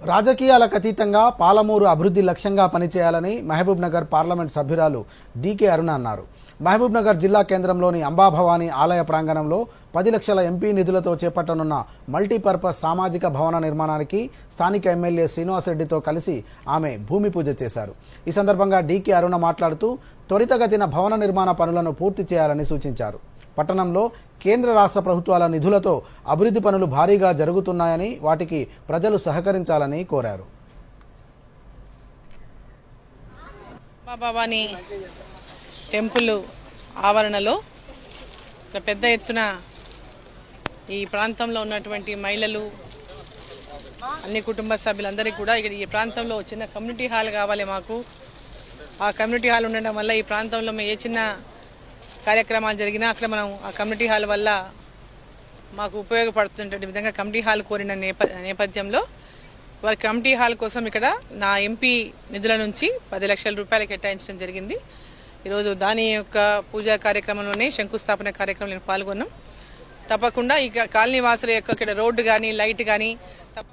రాజకీయాలకు అతీతంగా పాలమూరు అభివృద్ధి లక్ష్యంగా పనిచేయాలని మహబూబ్ నగర్ పార్లమెంట్ సభ్యురాలు డీకే అరుణ అన్నారు. మహబూబ్ నగర్ జిల్లా కేంద్రంలోని అంబాభవాని ఆలయ ప్రాంగణంలో పది లక్షల ఎంపీ నిధులతో చేపట్టనున్న మల్టీపర్పస్ సామాజిక భవన నిర్మాణానికి స్థానిక ఎమ్మెల్యే శ్రీనివాసరెడ్డితో కలిసి ఆమె భూమి పూజ చేశారు. ఈ సందర్భంగా డీకే అరుణ మాట్లాడుతూ త్వరితగతిన భవన నిర్మాణ పనులను పూర్తి చేయాలని సూచించారు. పట్టణంలో కేంద్ర రాష్ట్ర ప్రభుత్వాల నిధులతో అభివృద్ధి పనులు భారీగా జరుగుతున్నాయని వాటికి ప్రజలు సహకరించాలని కోరారు. భవానీ టెంపుల్ ఆవరణలో పెద్ద ఎత్తున ఈ ప్రాంతంలో ఉన్నటువంటి మహిళలు అన్ని కుటుంబ సభ్యులందరికీ కూడా ఇక్కడ ఈ ప్రాంతంలో చిన్న కమ్యూనిటీ హాల్ కావాలి మాకు. ఆ కమ్యూనిటీ హాల్ ఉండడం వల్ల ఈ ప్రాంతంలో మేము ఏ చిన్న కార్యక్రమాలు జరిగినా అక్కడ మనం ఆ కమ్యూనిటీ హాల్ వల్ల మాకు ఉపయోగపడుతున్నటువంటి విధంగా కమిటీ హాల్ కోరిన నేప నేపథ్యంలో వారి కమిటీ హాల్ కోసం ఇక్కడ నా ఎంపీ నిధుల నుంచి పది లక్షల రూపాయలు కేటాయించడం జరిగింది. ఈరోజు దాని యొక్క పూజా కార్యక్రమంలోనే శంకుస్థాపన కార్యక్రమంలో నేను పాల్గొన్నాం తప్పకుండా ఈ కాలనీ వాసుల యొక్క ఇక్కడ రోడ్డు కానీ లైట్ కానీ తప్ప